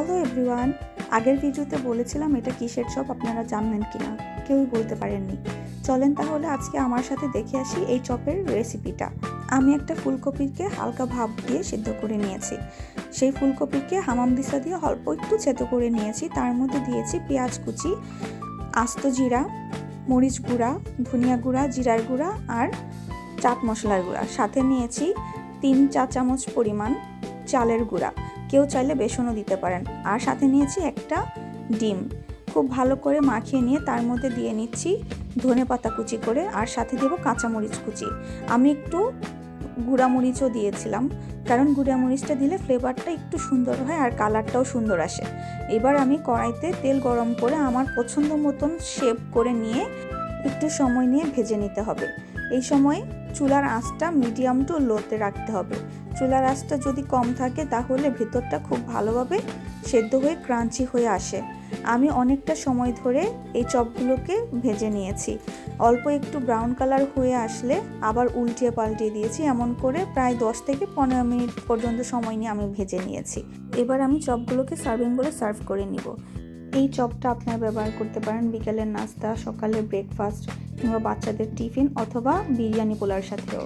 Hello everyone, আগের ভিডিওতে বলেছিলাম এটা কিসের চপ আপনারা জানলেন কিনা, কেউই বলতে পারেননি। চলেন তাহলে আজকে আমার সাথে দেখে আসি এই চপের রেসিপিটা আমি একটা ফুলকপিকে হালকা ভাপ দিয়ে সিদ্ধ করে নিয়েছি। সেই ফুলকপিকে হামাম দিসা দিয়ে অল্প একটু ছেতো করে নিয়েছি। তার মধ্যে দিয়েছি পেঁয়াজ কুচি, আস্ত জিরা, মরিচ গুঁড়া, ধনিয়া গুঁড়া, জিরার গুঁড়া আর চাট মশলার গুঁড়া। সাথে নিয়েছি তিন চা চামচ পরিমাণ চালের গুঁড়া। কেউ চাইলে বেসনও দিতে পারেন। আর সাথে নিয়েছি একটা ডিম। খুব ভালো করে মাখিয়ে নিয়ে তার মধ্যে দিয়ে নিচ্ছি ধনে পাতা কুচি করে, আর সাথে দেবো কাঁচামরিচ কুচি। আমি একটু গুঁড়ামরিচও দিয়েছিলাম, কারণ গুঁড়ামরিচটা দিলে ফ্লেভারটা একটু সুন্দর হয় আর কালারটাও সুন্দর আসে। এবার আমি কড়াইতে তেল গরম করে আমার পছন্দ মতন শেপ করে নিয়ে একটু সময় নিয়ে ভেজে নিতে হবে। এই সময় চুলার আঁচটা মিডিয়াম টু লোতে রাখতে হবে। চুলার আঁচটা যদি কম থাকে তাহলে ভেতরটা খুব ভালোভাবে সেদ্ধ হয়ে ক্রাঞ্চি হয়ে আসে। আমি অনেকটা সময় ধরে এই চপগুলোকে ভেজে নিয়েছি। অল্প একটু ব্রাউন কালার হয়ে আসলে আবার উল্টিয়ে পাল্টিয়ে দিয়েছি, এমন করে প্রায় দশ থেকে পনেরো মিনিট পর্যন্ত সময় নিয়ে আমি ভেজে নিয়েছি। এবার আমি চপগুলোকে সার্ভিং বলে সার্ভ করে নিব। এই চপটা আপনারা ব্যবহার করতে পারেন বিকেলের নাস্তা সকালে ব্রেকফাস্ট কিংবা বাচ্চাদের টিফিন অথবা বিরিয়ানি পোলার সাথেও।